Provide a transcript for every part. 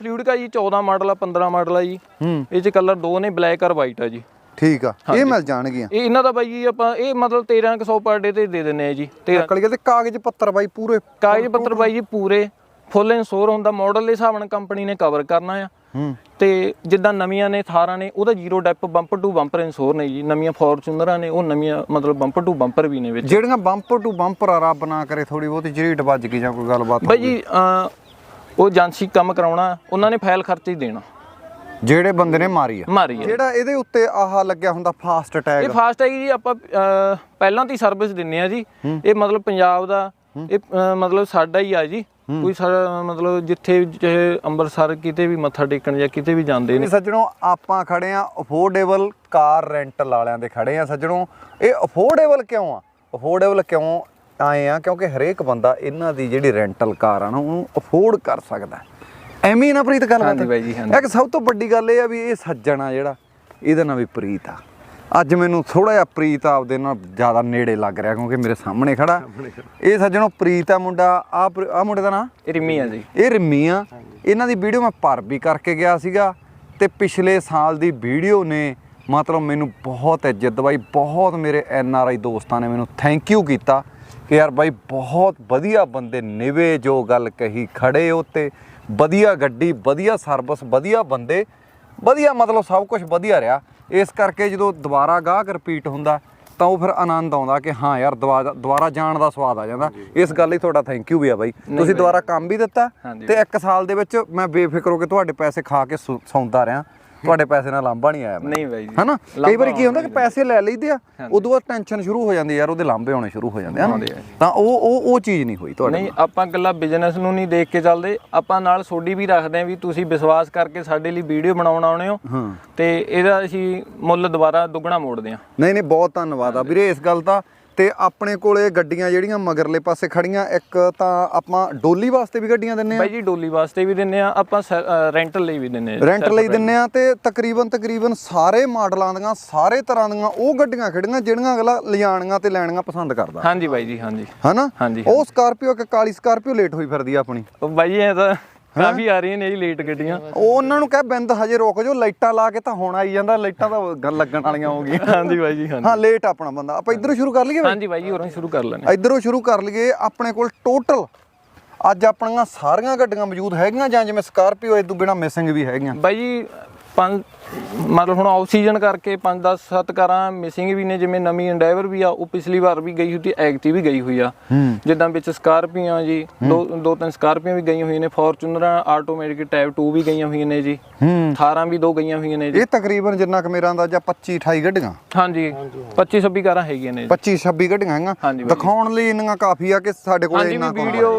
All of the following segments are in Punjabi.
ਫਲੂਇਡ ਕਾ ਜੀ 14 ਮਾਡਲ ਆ 15 ਮਾਡਲ ਆ ਜੀ। ਹੂੰ। ਇਹ ਚ ਕਲਰ ਦੋ ਨੇ ਬਲੈਕ ਔਰ ਵਾਈਟ ਆ ਜੀ। ਠੀਕ ਆ ਇਹ ਮਿਲ ਜਾਣਗੀਆਂ। ਇਹ ਇਹਨਾਂ ਦਾ ਬਾਈ ਜੀ ਆਪਾਂ ਇਹ ਮਤਲਬ 1300 ਪਰ ਡੇ ਤੇ ਦੇ ਦਿੰਨੇ ਆ ਜੀ। ਤੇ ਕਲੀਏ ਤੇ ਕਾਗਜ਼ ਪੱਤਰ ਬਾਈ ਪੂਰੇ। ਕਾਗਜ਼ ਪੱਤਰ ਬਾਈ ਜੀ ਪੂਰੇ ਫੁੱਲ ਇਨਸ਼ੋਰ ਹੁੰਦਾ। ਮਾਡਲ ਦੇ ਹਿਸਾਬ ਨਾਲ ਕੰਪਨੀ ਨੇ ਕਵਰ ਕਰਨਾ ਆ। ਹੂੰ। ਤੇ ਜਿੱਦਾਂ ਨਵੀਆਂ ਨੇ ਥਾਰਾਂ ਨੇ ਉਹਦਾ zero dep bumper to bumper insure ਨੇ ਜੀ। ਨਵੀਆਂ ਫੋਰਚੂਨਰਾਂ ਨੇ ਉਹ ਨਵੀਆਂ ਮਤਲਬ ਬੰਪਰ ਟੂ ਬੰਪਰ ਵੀ ਨੇ ਵਿੱਚ। ਜਿਹੜੀਆਂ ਬੰਪਰ ਟੂ ਬੰਪਰ ਆ ਰੱਬ ਨਾ ਕਰੇ ਥੋੜੀ ਬਹੁਤੀ ਝਰੀਟ ਵੱਜ ਗਈ ਜਾਂ ਕੋਈ ਗੱਲਬਾਤ ਬਾਈ ਜੀ ਉਹ ਏਜੰਸੀ ਕੰਮ ਕਰਾਉਣਾ ਉਹਨਾਂ ਨੇ ਫਾਈਲ ਖਰਚ ਹੀ ਦੇਣਾ। ਜਿਹੜੇ ਬੰਦੇ ਨੇ ਮਾਰੀ ਆ। ਮਾਰੀ ਜਿਹੜਾ ਇਹਦੇ ਉੱਤੇ ਆਹ ਲੱਗਿਆ ਹੁੰਦਾ ਫਾਸਟ ਇਹ ਟੈਗ ਫਾਸਟ ਹੈ ਜੀ ਆਪਾਂ ਅਹ, ਪਹਿਲਾਂ ਦੀ ਸਰਵਿਸ ਦਿੰਨੇ ਆ ਜੀ। ਇਹ ਮਤਲਬ ਪੰਜਾਬ ਦਾ ਇਹ ਅਹ, ਮਤਲਬ ਸਾਡਾ ਹੀ ਆ ਜੀ। ਕੋਈ ਸਾਡਾ ਮਤਲਬ ਜਿੱਥੇ ਚਾਹੇ ਅੰਮ੍ਰਿਤਸਰ ਕਿਤੇ ਵੀ ਮੱਥਾ ਟੇਕਣ ਜਾਂ ਕਿਤੇ ਵੀ ਜਾਂਦੇ ਨੇ। ਸੱਜਣੋ ਆਪਾਂ ਖੜੇ ਆ ਅਫੋਰਡੇਬਲ ਕਾਰ ਰੈਂਟਲ ਵਾਲਿਆਂ ਦੇ ਖੜੇ ਆ ਸੱਜਣੋ। ਇਹ ਅਫੋਰਡੇਬਲ ਕਿਉਂ ਆ? ਅਫੋਰਡੇਬਲ ਕਿਉਂ ਆਏ ਆ ਕਿਉਂਕਿ ਹਰੇਕ ਬੰਦਾ ਇਹਨਾਂ ਦੀ ਜਿਹੜੀ ਰੈਂਟਲ ਕਾਰ ਆ ਨਾ ਉਹਨੂੰ ਅਫੋਰਡ ਕਰ ਸਕਦਾ। ਐਵੇਂ ਨਾ ਪ੍ਰੀਤ ਗੱਲ ਹਾਂਜੀ ਬਾਈ ਜੀ, ਹਾਂਜੀ। ਇੱਕ ਸਭ ਤੋਂ ਵੱਡੀ ਗੱਲ ਇਹ ਆ ਵੀ ਇਹ ਸੱਜਣ ਆ ਜਿਹੜਾ ਇਹਦਾ ਨਾਂ ਵੀ ਪ੍ਰੀਤ ਆ। ਅੱਜ ਮੈਨੂੰ ਥੋੜਾ ਜਿਹਾ ਪ੍ਰੀਤ ਆਪਦੇ ਨਾਲ ਜ਼ਿਆਦਾ ਨੇੜੇ ਲੱਗ ਰਿਹਾ ਕਿਉਂਕਿ ਮੇਰੇ ਸਾਹਮਣੇ ਖੜਾ। ਇਹ ਸੱਜਣੋ ਪ੍ਰੀਤ ਆ ਮੁੰਡਾ ਆ ਆ ਮੁੰਡੇ ਦਾ ਨਾਂ? ਇਹ ਰਿਮੀ ਆ ਜੀ। ਇਹ ਰਿੰਮੀ ਆ। ਇਹਨਾਂ ਦੀ ਵੀਡੀਓ ਮੈਂ ਪਰ ਵੀ ਕਰਕੇ ਗਿਆ ਸੀਗਾ ਤੇ ਪਿਛਲੇ ਸਾਲ ਦੀ ਵੀਡੀਓ ਨੇ ਮਤਲਬ ਮੈਨੂੰ ਬਹੁਤ ਇੱਜ਼ਤ ਦਵਾਈ ਬਹੁਤ ਮੇਰੇ ਐਨ ਆਰ ਆਈ ਦੋਸਤਾਂ ਨੇ ਮੈਨੂੰ ਥੈਂਕ ਯੂ ਕੀਤਾ। ਕਿ ਯਾਰ ਬਾਈ ਬਹੁਤ ਵਧੀਆ ਬੰਦੇ ਨਿਵੇ ਜੋ ਗੱਲ ਕਹੀ ਖੜੇ ਉੱਤੇ ਵਧੀਆ ਗੱਡੀ ਵਧੀਆ ਸਰਵਿਸ ਵਧੀਆ ਬੰਦੇ ਵਧੀਆ ਮਤਲਬ ਸਭ ਕੁਝ ਵਧੀਆ ਰਿਹਾ। ਇਸ ਕਰਕੇ ਜਦੋਂ ਦੁਬਾਰਾ ਗਾਹਕ ਰਿਪੀਟ ਹੁੰਦਾ ਤਾਂ ਉਹ ਫਿਰ ਆਨੰਦ ਆਉਂਦਾ ਕਿ ਹਾਂ ਯਾਰ ਦੁਬਾਰਾ ਜਾਣ ਦਾ ਸਵਾਦ ਆ ਜਾਂਦਾ। ਇਸ ਗੱਲ ਲਈ ਤੁਹਾਡਾ ਥੈਂਕ ਯੂ ਵੀ ਆ ਬਾਈ। ਤੁਸੀਂ ਦੁਬਾਰਾ ਕੰਮ ਵੀ ਦਿੱਤਾ। ਤੇ ਇੱਕ ਸਾਲ ਦੇ ਵਿੱਚ ਮੈਂ ਬੇਫਿਕਰ ਹੋ ਕੇ ਤੁਹਾਡੇ ਪੈਸੇ ਖਾ ਕੇ ਸੌਂਦਾ ਰਿਹਾ। ਤੁਹਾਡੇ ਪੈਸੇ ਨਾਲ ਲਾਂਭਾ ਨਹੀਂ ਆਇਆ। ਨਹੀਂ ਬਾਈ ਜੀ। ਹਨਾ? ਕਈ ਵਾਰੀ ਕੀ ਹੁੰਦਾ ਕਿ ਪੈਸੇ ਲੈ ਲਈਦੇ ਆ ਉਦੋਂ ਬਾਅਦ ਟੈਨਸ਼ਨ ਸ਼ੁਰੂ ਹੋ ਜਾਂਦੀ ਯਾਰ ਉਹਦੇ ਲਾਂਭੇ ਆਉਣੇ ਸ਼ੁਰੂ ਹੋ ਜਾਂਦੇ ਹਨ। ਤਾਂ ਉਹ ਉਹ ਉਹ ਚੀਜ਼ ਨਹੀਂ ਹੋਈ ਤੁਹਾਡੇ ਨਹੀਂ ਆਪਾਂ ਇਕੱਲਾ ਬਿਜ਼ਨਸ ਨੂੰ ਨਹੀਂ ਦੇਖ ਕੇ ਚੱਲਦੇ। ਆਪਾਂ ਨਾਲ ਸੋਡੀ ਵੀ ਰੱਖਦੇ ਆਂ ਵੀ ਤੁਸੀਂ ਵਿਸ਼ਵਾਸ ਕਰਕੇ ਸਾਡੇ ਲਈ ਵੀਡੀਓ ਬਣਾਉਣ ਆਉਣੇ ਹੋ। ਹਾਂ। ਤੇ ਇਹਦਾ ਅਸੀਂ ਮੁੱਲ ਦੁਬਾਰਾ ਦੁੱਗਣਾ ਮੋੜਦੇ ਆਂ। ਨਹੀਂ ਨਹੀਂ ਬਹੁਤ ਧੰਨਵਾਦ ਆ। ਵੀਰੇ ਇਸ ਗੱਲ ਦਾ ਤੇ ਆਪਣੇ ਕੋਲੇ ਗੱਡੀਆਂ ਜਿਹੜੀਆਂ ਮਗਰਲੇ ਪਾਸੇ ਖੜੀਆਂ ਇੱਕ ਤਾਂ ਆਪਾਂ ਡੋਲੀ ਵਾਸਤੇ ਵੀ ਗੱਡੀਆਂ ਦਿੰਨੇ ਆ ਬਾਈ ਜੀ ਡੋਲੀ ਵਾਸਤੇ ਵੀ ਦਿੰਨੇ ਆ ਆਪਾਂ ਰੈਂਟਲ ਲਈ ਵੀ ਦਿੰਨੇ ਆ ਰੈਂਟ ਲਈ ਦਿੰਨੇ ਆ ਤੇ ਤਕਰੀਬਨ ਤਕਰੀਬਨ ਸਾਰੇ ਮਾਡਲਾਂ ਦੀਆਂ ਸਾਰੇ ਤਰ੍ਹਾਂ ਦੀਆਂ ਉਹ ਗੱਡੀਆਂ ਖੜੀਆਂ ਜਿਹੜੀਆਂ ਅਗਲਾ ਲਿਜਾਣੀਆਂ ਤੇ ਲੈਣੀਆਂ ਪਸੰਦ ਕਰਦਾ। ਹਾਂਜੀ ਬਾਈ ਜੀ ਹਾਂਜੀ। ਹਨਾ? ਹਾਂਜੀ, ਉਹ ਸਕਾਰਪੀਓ ਕਿ ਕਾਲੀ ਸਕਾਰਪੀਓ ਲੇਟ ਹੋਈ ਫਿਰਦੀ ਆ ਆਪਣੀ। ਬਾਈ ਜੀ ਇਹ ਤਾਂ ਕਾਫੀ ਆ ਰਹੀਆਂ ਨੇ ਜੀ ਲੇਟ ਗੱਡੀਆਂ। ਉਹ ਉਹਨਾਂ ਨੂੰ ਕਹਿ ਬਿੰਦ ਹਜੇ ਰੁਕ ਜਾਓ ਲਾਈਟਾਂ ਲਾ ਕੇ ਤਾਂ ਹੁਣ ਆਈ ਜਾਂਦਾ ਲਾਈਟਾਂ ਤਾਂ ਗੱਲ ਲੱਗਣ ਵਾਲੀਆਂ ਹੋ ਗਈਆਂ। ਹਾਂਜੀ ਬਾਈ ਜੀ ਹਾਂਜੀ। ਹਾਂ ਲੇਟ ਆਪਣਾ ਬੰਦਾ। ਆਪਾਂ ਇਧਰੋਂ ਸ਼ੁਰੂ ਕਰ ਲਈਏ ਹਾਂਜੀ ਬਾਈ ਜੀ ਹੋਰਾਂ ਸ਼ੁਰੂ ਕਰ ਲੈਣੇ ਇਧਰੋਂ ਸ਼ੁਰੂ ਕਰ ਲਈਏ। ਆਪਣੇ ਕੋਲ ਟੋਟਲ ਅੱਜ ਆਪਣੀਆਂ ਸਾਰੀਆਂ ਗੱਡੀਆਂ ਮੌਜੂਦ ਹੈਗੀਆਂ ਜਾਂ ਜਿਵੇਂ ਸਕਾਰਪੀਓ ਇਹ ਤੋਂ ਬਿਨਾ ਮਿਸਿੰਗ ਵੀ ਹੈਗੀਆਂ? ਬਾਈ ਜੀ ਪੰਜ ਮਤਲਬ ਹੁਣ ਆਫ ਸੀਜ਼ਨ ਕਰਕੇ 5 10 7 ਕਾਰਾਂ ਮਿਸਿੰਗ ਵੀ ਨੇ ਜਿਵੇਂ ਨਵੀਂ ਐਂਡਾਈਵਰ ਵੀ ਆ ਉਹ ਪਿਛਲੀ ਵਾਰ ਵੀ ਗਈ ਸੀ ਐਕਟਿਵ ਵੀ ਗਈ ਹੋਈ ਆ। ਜਿੱਦਾਂ ਵਿੱਚ ਸਕਾਰਪੀਆਂ ਜੀ ਦੋ ਦੋ ਤਿੰਨ ਸਕਾਰਪੀਆਂ ਵੀ ਗਈਆਂ ਹੋਈਆਂ ਨੇ ਫੋਰਚੂਨਰਾਂ ਆਟੋਮੈਟਿਕ ਟਾਈਪ 2 ਵੀ ਗਈਆਂ ਹੋਈਆਂ ਨੇ ਜੀ। ਹੂੰ। 18 ਵੀ ਦੋ ਗਈਆਂ ਹੋਈਆਂ ਨੇ ਜੀ। ਇਹ ਤਕਰੀਬਨ ਜਿੰਨਾ ਕੁ ਮੇਰਾ ਅੰਦਾਜ਼ਾ 25 28 ਗੱਡੀਆਂ? ਹਾਂਜੀ 25 26 ਕਾਰਾਂ ਹੈਗੀਆਂ ਨੇ ਜੀ। 25 26 ਗੱਡੀਆਂ ਬਾਈ। ਦਿਖਾਉਣ ਲਈ ਇੰਨੀਆਂ ਕਾਫੀ ਆ ਕਿ ਸਾਡੇ ਕੋਲ ਇੰਨਾ ਵੀਡੀਓ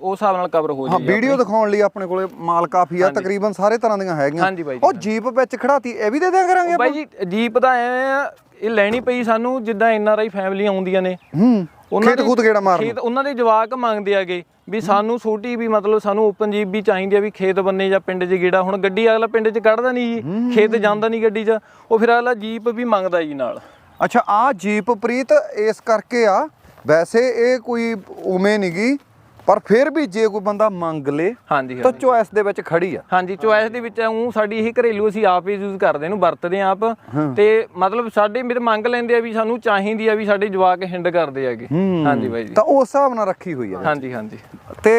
ਉਸ ਹਿਸਾਬ ਨਾਲ ਕਵਰ ਹੋ ਹਾਂ ਵੀਡੀਓ ਦਿਖਾਉਣ ਲਈ ਆਪਣੇ ਕੋਲੇ ਮਾਲ ਕਾਫੀ ਆ ਤਕਰੀਬਨ ਸਾਰੇ ਤਰ੍ਹਾਂ ਦੀਆਂ ਹੈਗੀਆਂ। ਹਾਂਜੀ ਬਾਈ ਜੀ, ਉਹ ਜੀਪ ਵਿੱਚ ਖੜਾਤੀ ਇਹ ਵੀ ਦੇ ਦਿਆ ਕਰਾਂਗੇ ਆਪਾਂ ਬਾਈ ਜੀ ਜੀਪ ਦਾ ਐ ਆ ਇਹ ਲੈਣੀ ਪਈ ਸਾਨੂੰ ਜਿੱਦਾਂ ਐਨ ਆਰ ਆਈ ਫੈਮਲੀਆਂ ਆਉਂਦੀਆਂ ਨੇ। ਹੂੰ ਖੂਤ ਗੇੜਾ ਮਾਰਨ? ਖੇਤ ਉਹਨਾਂ ਦੇ ਜਵਾਕ ਮੰਗਦੇ ਆਗੇ ਵੀ ਸਾਨੂੰ ਛੋਟੀ ਵੀ ਮਤਲਬ ਸਾਨੂੰ ਓਪਨ ਜੀਪ ਵੀ ਚਾਹੀਦੀ ਆ ਵੀ ਖੇਤ ਬੰਨੇ ਜਾਂ ਪਿੰਡ 'ਚ ਗੇੜਾ। ਹੁਣ ਗੱਡੀ ਅਗਲਾ ਪਿੰਡ 'ਚ ਕੱਢਦਾ ਨਹੀਂ ਜੀ ਖੇਤ ਜਾਂਦਾ ਨਹੀਂ ਗੱਡੀ 'ਚ ਉਹ ਫਿਰ ਅਗਲਾ ਜੀਪ ਵੀ ਮੰਗਦਾ ਜੀ ਨਾਲ। ਅੱਛਾ ਆ ਜੀਪ ਪ੍ਰੀਤ ਇਸ ਕਰਕੇ ਆ ਵੈਸੇ ਇਹ ਕੋਈ ਉਵੇਂ ਨਹੀਂਗੀ ਪਰ ਫਿਰ ਵੀ ਜੇ ਕੋਈ ਬੰਦਾ ਮੰਗ ਲੇ ਹਾਂਜੀ ਤਾਂ। ਚੋਇਸ ਦੇ ਵਿੱਚ ਖੜੀ ਆ। ਹਾਂਜੀ ਚੋਇਸ ਦੇ ਵਿੱਚ ਉਹ ਸਾਡੀ ਇਹ ਘਰੇਲੂ ਅਸੀਂ ਆਪ ਹੀ ਯੂਜ਼ ਕਰਦੇ ਇਹਨੂੰ ਵਰਤਦੇ ਆਪ। ਤੇ ਮਤਲਬ ਸਾਡੇ ਮੇਰੇ ਮੰਗ ਲੈਂਦੇ ਆ ਵੀ ਸਾਨੂੰ ਚਾਹੀਦੀ ਆ ਵੀ ਸਾਡੇ ਜਵਾਕ ਹਿੰਡ ਕਰਦੇ ਆਗੇ ਹਾਂਜੀ ਬਾਈ ਜੀ। ਤਾਂ ਉਸ ਹਿਸਾਬ ਨਾਲ ਰੱਖੀ ਹੋਈ ਆ। ਹਾਂਜੀ ਹਾਂਜੀ। ਤੇ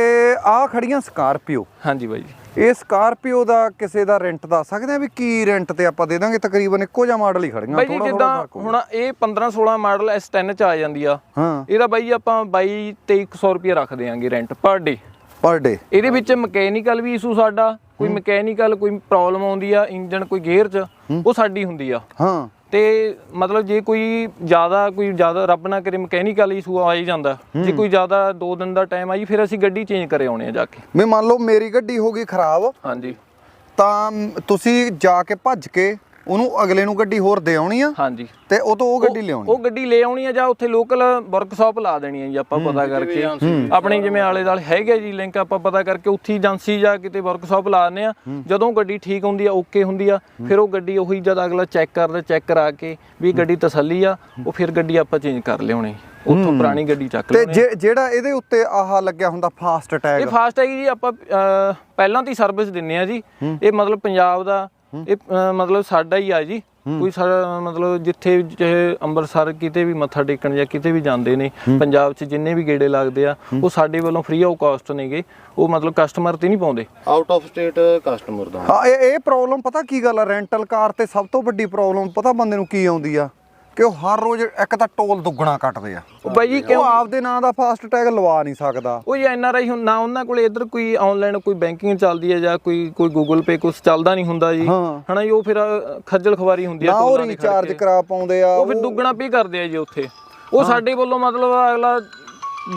ਆ ਖੜੀਆਂ ਸਕਾਰਪੀਓ। ਹਾਂਜੀ ਬਾਈ ਜੀ। ਇਹ ਸਕਾਰਪੀਓ ਦਾ ਕਿਸੇ ਦਾ ਰੈਂਟ ਦੱਸ ਸਕਦੇ ਆ ਵੀ ਕੀ ਰੈਂਟ ਤੇ ਆਪਾਂ ਦੇ ਦਾਂਗੇ? ਤਕਰੀਬਨ ਇੱਕੋ ਜਿਹਾ ਮਾਡਲ ਹੀ ਖੜੀਆਂ ਥੋੜ੍ਹਾ ਜਿੱਦਾਂ ਫ਼ਰਕ। ਹੁਣ ਇਹ 15 16 ਮਾਡਲ S10 ਚ ਆ ਜਾਂਦੀ ਆ। ਹਾਂ। ਇਹਦਾ ਬਾਈ ਆਪਾਂ 22 2300 ਰੁਪਏ ਰੱਖ ਦੇਾਂਗੇ ਰੈਂਟ ਪਰ ਡੇ ਪਰ ਡੇ ਇਹਦੇ ਵਿੱਚ ਮਕੈਨੀਕਲ ਵੀ ਇਸ਼ੂ ਸਾਡਾ ਕੋਈ ਮਕੈਨੀਕਲ ਕੋਈ ਪ੍ਰੋਬਲਮ ਆਉਂਦੀ ਆ ਇੰਜਨ ਕੋਈ ਗੇਅਰ 'ਚ ਉਹ ਸਾਡੀ ਹੁੰਦੀ ਆ। ਹਾਂ। ਤੇ ਮਤਲਬ ਜੇ ਕੋਈ ਜ਼ਿਆਦਾ ਕੋਈ ਜ਼ਿਆਦਾ ਰੱਬ ਨਾ ਕਰੇ ਮਕੈਨੀਕਲ ਇਸ਼ੂ ਆ ਹੀ ਜਾਂਦਾ। ਜੇ ਕੋਈ ਜ਼ਿਆਦਾ 2 ਦਿਨ ਦਾ ਟਾਈਮ ਆਈ ਫਿਰ ਅਸੀਂ ਗੱਡੀ ਚੇਂਜ ਕਰੇ ਆਉਣੇ ਆ ਜਾ ਕੇ। ਮੈਂ ਮੰਨ ਲਓ ਮੇਰੀ ਗੱਡੀ ਹੋ ਗਈ ਖਰਾਬ। ਹਾਂਜੀ। ਤਾਂ ਤੁਸੀਂ ਜਾ ਕੇ ਭੱਜ ਕੇ ਉਹਨੂੰ ਅਗਲੇ ਨੂੰ ਗੱਡੀ ਹੋਰ ਦੇ ਆਉਣੀ ਆ ਹਾਂਜੀ। ਤੇ ਉਹ ਤੋਂ ਉਹ ਗੱਡੀ ਲਿਆਉਣੀ ਉਹ ਗੱਡੀ ਲੈ ਆਉਣੀ ਆ ਜਾਂ ਉੱਥੇ ਲੋਕਲ ਵਰਕਸ਼ਾਪ ਲਾ ਦੇਣੀ ਆ ਜੀ ਆਪਾਂ ਪਤਾ ਕਰਕੇ। ਆਪਣੇ ਜਿਵੇਂ ਆਲੇ ਦਾਲ ਹੈਗੇ ਜੀ ਲਿੰਕ ਆਪਾਂ ਪਤਾ ਕਰਕੇ ਉੱਥੇ ਏਜੰਸੀ ਜਾਂ ਕਿਤੇ ਵਰਕਸ਼ਾਪ ਲਾ ਦਿੰਦੇ ਆ। ਜਦੋਂ ਗੱਡੀ ਠੀਕ ਹੁੰਦੀ ਆ ਓਕੇ ਹੁੰਦੀ ਆ ਫਿਰ ਉਹ ਗੱਡੀ ਉਹੀ ਜਦ ਅਗਲਾ ਚੈੱਕ ਕਰਦਾ ਚੈੱਕ ਕਰਾ ਕੇ ਵੀ ਗੱਡੀ ਤਸੱਲੀ ਆ ਉਹ ਫਿਰ ਗੱਡੀ ਆਪਾਂ ਚੇਂਜ ਕਰ ਲਿਆਉਣੀ। ਉੱਥੋਂ ਪੁਰਾਣੀ ਗੱਡੀ ਚੱਕ ਤੇ ਲਿਆਉਣੀ ਜੇ- ਜਿਹੜਾ ਇਹਦੇ ਉੱਤੇ ਆਹ ਲੱਗਿਆ ਹੁੰਦਾ ਫਾਸਟ ਇਹ ਟੈਗ ਫਾਸਟ ਹੈਗੀ ਜੀ ਆਪਾਂ ਪਹਿਲਾਂ ਤੋਂ ਹੀ ਸਰਵਿਸ ਦਿੰਨੇ ਆ ਜੀ। ਇਹ ਮਤਲਬ ਪੰਜਾਬ ਦਾ ਇਹ ਮਤਲਬ ਸਾਡਾ ਹੀ ਆ ਜੀ। ਕੋਈ ਸਾਡਾ ਮਤਲਬ ਜਿੱਥੇ ਚਾਹੇ ਅੰਮ੍ਰਿਤਸਰ ਕਿਤੇ ਵੀ ਮੱਥਾ ਟੇਕਣ ਜਾਂ ਕਿਤੇ ਵੀ ਜਾਂਦੇ ਨੇ ਪੰਜਾਬ 'ਚ ਜਿੰਨੇ ਵੀ ਗੇੜੇ ਲੱਗਦੇ ਆ ਉਹ ਸਾਡੇ ਵੱਲੋਂ ਫ੍ਰੀ ਆਫ ਕਾਸਟ ਨੇਗੇ। ਉਹ ਮਤਲਬ ਕਸਟਮਰ ਤੇ ਨਹੀਂ ਪਾਉਂਦੇ। ਆਊਟ ਆਫ ਸਟੇਟ ਕਸਟਮਰ ਦਾ। ਹਾਂ ਇਹ ਇਹ ਪ੍ਰੋਬਲਮ ਪਤਾ ਕੀ ਗੱਲ ਆ? ਰੈਂਟਲ ਕਾਰ ਤੇ ਸਭ ਤੋਂ ਵੱਡੀ ਪ੍ਰੋਬਲਮ ਪਤਾ ਬੰਦੇ ਨੂੰ ਕੀ ਆਉਂਦੀ ਆ? ਕਿ ਉਹ ਹਰ ਰੋਜ਼ ਇੱਕ ਤਾਂ ਟੋਲ ਦੁੱਗਣਾ ਕੱਟਦੇ ਆ। ਉਹ ਬਾਈ ਜੀ ਕਿਉਂ? ਆਪਦੇ ਨਾਂ ਦਾ ਫਾਸਟ ਟੈਗ ਲਵਾ ਨਹੀਂ ਸਕਦਾ। ਉਹ ਐਨ ਆਰ ਆਈ ਨਾ ਉਹਨਾਂ ਕੋਲੇ ਇੱਧਰ ਕੋਈ ਆਨਲਾਈਨ ਕੋਈ ਬੈਂਕਿੰਗ ਚੱਲਦੀ ਹੈ ਜਾਂ ਕੋਈ ਕੋਈ ਗੂਗਲ ਪੇ ਕੁਝ ਚੱਲਦਾ ਨਹੀਂ ਹੁੰਦਾ ਜੀ। ਹਨਾ ਜੀ ਉਹ ਫਿਰ ਖੱਜਲ ਖਵਾਰੀ ਹੁੰਦੀ ਆ ਨਾ ਉਹ ਰੀਚਾਰਜ। ਕਰਾ ਪਾਉਂਦੇ ਆ ਉਹ ਫਿਰ ਦੁੱਗਣਾ ਪੇ ਕਰਦੇ ਆ ਜੀ ਉੱਥੇ। ਉਹ ਸਾਡੇ ਵੱਲੋਂ ਮਤਲਬ ਅਗਲਾ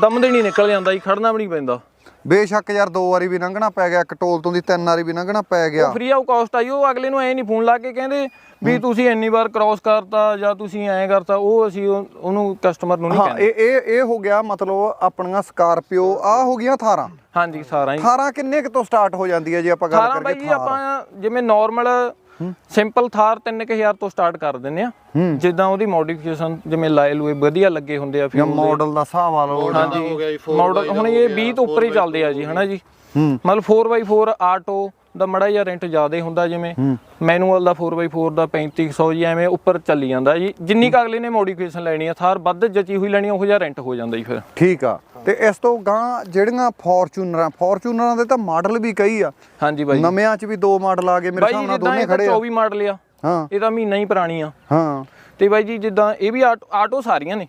ਦਮ ਦੇ ਨਹੀਂ ਨਿਕਲ ਜਾਂਦਾ ਜੀ ਖੜਨਾ ਵੀ ਨਹੀਂ ਪੈਂਦਾ। ਬੇਸ਼ੱਕ ਯਾਰ ਦੋ ਵਾਰੀ ਵੀ ਲੰਘਣਾ ਪੈ ਗਿਆ ਇੱਕ ਟੋਲ ਤੋਂ ਦੀ ਤਿੰਨ ਵਾਰੀ ਵੀ ਲੰਘਣਾ ਪੈ ਗਿਆ। ਫ੍ਰੀ ਆਫ ਕਾਸਟ ਆਈ ਉਹ ਅਗਲੇ ਨੂੰ ਐ ਨਹੀਂ ਫੋਨ ਲਾ ਕੇ ਕਹਿੰਦੇ ਵੀ ਤੁਸੀਂ ਇੰਨੀ ਵਾਰ ਕ੍ਰਾਸ ਕਰਤਾ ਜਾਂ ਤੁਸੀਂ ਐਂ ਕਰਤਾ ਉਹ ਅਸੀਂ ਉਹ- ਉਹਨੂੰ ਕਸਟਮਰ ਨੂੰ ਨਹੀਂ ਹਾਂ ਕਹਿੰਦੇ। ਇਹ ਇਹ ਇਹ ਹੋ ਗਿਆ ਮਤਲਬ ਆਪਣੀਆਂ ਸਕਾਰਪੀਓ ਆ ਹੋ ਗਈਆਂ 18 ਹਾਂਜੀ ਸਾਰਾ ਹੀ। 18 ਕਿੰਨੇ ਕੁ ਤੋਂ ਸਟਾਰਟ ਹੋ ਜਾਂਦੀ ਹੈ ਜੇ ਆਪਾਂ ਗੱਲ 18 ਬਾਈ ਕਰੀਏ ਜੀ ਆਪਾਂ ਜਿਵੇਂ ਨਾਰਮਲ ਸਿੰਪਲ ਥਾਰ 3000 ਤੋਂ ਸਟਾਰਟ ਕਰ ਦਿੰਦੇ ਆ। ਜਿੱਦਾਂ ਉਹਦੀ ਮੋਡੀਫਿਕੇਸ਼ਨ ਜਿਵੇਂ ਲਾਏ ਲੂਏ ਵਧੀਆ ਲੱਗੇ ਹੁੰਦੇ ਆ ਜਾਂ ਫਿਰ ਮਾਡਲ ਦਾ ਹਿਸਾਬ ਆ ਲਓ। ਹੋ ਗਿਆ ਜੀ, four ਮਾਡਲ ਹੁਣ ਇਹ 20 ਤੋਂ ਉੱਪਰ ਹੀ ਚੱਲਦੇ ਆ ਜੀ ਹਨਾ ਜੀ? ਮਤਲਬ 4x4 ਆਟੋ ਦਾ ਮੜਾ ਜਿਹਾ ਰੈਂਟ ਜ਼ਿਆਦਾ ਹੁੰਦਾ ਜਿਵੇਂ ਮੈਨੂਅਲ ਦਾ 4x4 ਦਾ 3500 ਜੀ ਐਵੇਂ ਉੱਪਰ ਚੱਲੀ ਜਾਂਦਾ ਜੀ। ਜਿੰਨੀ ਕ ਅਗਲੇ ਨੇ ਮੋਡੀਫਿਕੇਸ਼ਨ ਲੈਣੀ ਆ ਥਾਰ ਵੱਧ ਜਚੀ ਹੋਈ ਲੈਣੀ ਉਹੋ ਜਿਹਾ ਰੈਂਟ ਹੋ ਜਾਂਦਾ ਜੀ ਫਿਰ। ਠੀਕ ਆ। ਤੇ ਇਸ ਤੋਂ ਗਾਂ ਜਿਹੜੀਆਂ ਫੋਰਚੂਨਰਾਂ ਫੋਰਚੂਨਰਾਂ ਦੇ ਤਾਂ ਮਾਡਲ ਵੀ ਕਈ ਆ। ਹਾਂਜੀ ਬਾਈ। ਨਵਿਆਂ ਚ ਵੀ ਦੋ ਮਾਡਲ ਆ ਗਏ ਮੇਰੇ ਜਿੱਦਾਂ ਦੋਨੇ ਖੜੇ ਆ। 24 ਮਾਡਲ ਆ ਹਾਂ। ਇਹ ਤਾਂ ਮਹੀਨਾ ਹੀ ਪੁਰਾਣੀ ਆ। ਹਾਂ। ਤੇ ਬਾਈ ਜੀ ਜਿੱਦਾਂ ਇਹ ਵੀ ਆਟੋ ਸਾਰੀਆਂ ਨੇ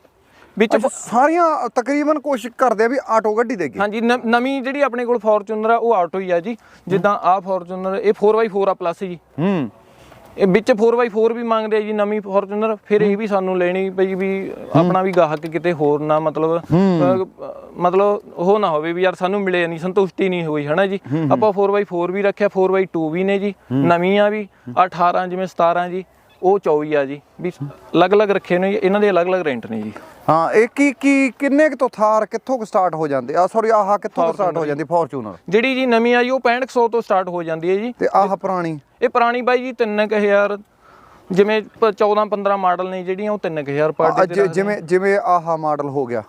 ਵਿੱਚ ਸਾਰੀਆਂ ਤਕਰੀਬਨ ਕੋਸ਼ਿਸ਼ ਕਰਦੇ ਆ ਵੀ ਆਟੋ ਗੱਡੀ ਦੇਗੀ ਹਾਂਜੀ ਨਵੀਂ ਜਿਹੜੀ ਆਪਣੇ ਕੋਲ ਫੋਰਚੂਨਰ ਆ ਉਹ ਆਟੋ ਹੀ ਆ ਜੀ। ਜਿੱਦਾਂ ਆ ਫੋਰਚੂਨਰ ਇਹ 4x4 ਆ ਪਲੱਸ ਜੀ। ਹੂੰ। ਇਹ ਵਿੱਚ 4x4 ਵੀ ਮੰਗਦੇ ਆ ਜੀ ਨਵੀਂ ਫੋਰਚੂਨਰ ਫਿਰ ਇਹ ਵੀ ਸਾਨੂੰ ਲੈਣੀ ਪਈ ਵੀ ਆਪਣਾ ਵੀ ਗਾਹਕ ਕਿਤੇ ਹੋਰ ਨਾ ਮਤਲਬ ਮਤਲਬ ਉਹ ਨਾ ਹੋਵੇ ਵੀ ਯਾਰ ਸਾਨੂੰ ਮਿਲੇ ਨਹੀਂ ਸੰਤੁਸ਼ਟੀ ਨਹੀਂ ਹੋਈ ਹਨਾ ਜੀ? ਆਪਾਂ 4x4 ਵੀ ਰੱਖਿਆ 4x2 ਵੀ ਨੇ ਜੀ ਨਵੀਆਂ ਵੀ ਆਹ 18 ਜਿਵੇਂ 17 ਜੀ ਉਹ 24 ਆ ਜੀ ਵੀ ਅਲੱਗ-ਅਲੱਗ ਰੱਖੇ ਨੇ ਇਹਨਾਂ ਦੇ ਅਲੱਗ-ਅਲੱਗ ਰੈਂਟ ਨੇ ਜੀ। ਹਾਂ ਇਹ ਕੀ ਕੀ ਕਿੰਨੇ ਕੁ ਤੋਂ ਥਾਰ ਕਿੱਥੋਂ ਕੁ ਸਟਾਰਟ ਹੋ ਜਾਂਦੇ? ਆ ਸੌਰੀ ਆਹ ਕਿੱਥੋਂ ਕੁ ਸਟਾਰਟ ਹੋ ਜਾਂਦੀ? ਫੋਰਚੂਨਰ ਜਿਹੜੀ ਜੀ ਨਵੀਂ ਆਈ ਉਹ 6500 ਤੋਂ ਸਟਾਰਟ ਹੋ ਜਾਂਦੀ ਹੈ ਜੀ। ਤੇ ਆਹ ਪੁਰਾਣੀ? ਇਹ ਪੁਰਾਣੀ ਬਾਈ ਜੀ 3000 ਜਿਵੇਂ 14 15 ਮਾਡਲ ਨੇ ਜਿਹੜੀਆਂ ਉਹ 3000 ਪਰ ਅੱਜ ਜਿਵੇਂ ਜਿਵੇਂ ਆਹ ਮਾਡਲ ਹੋ ਗਿਆ।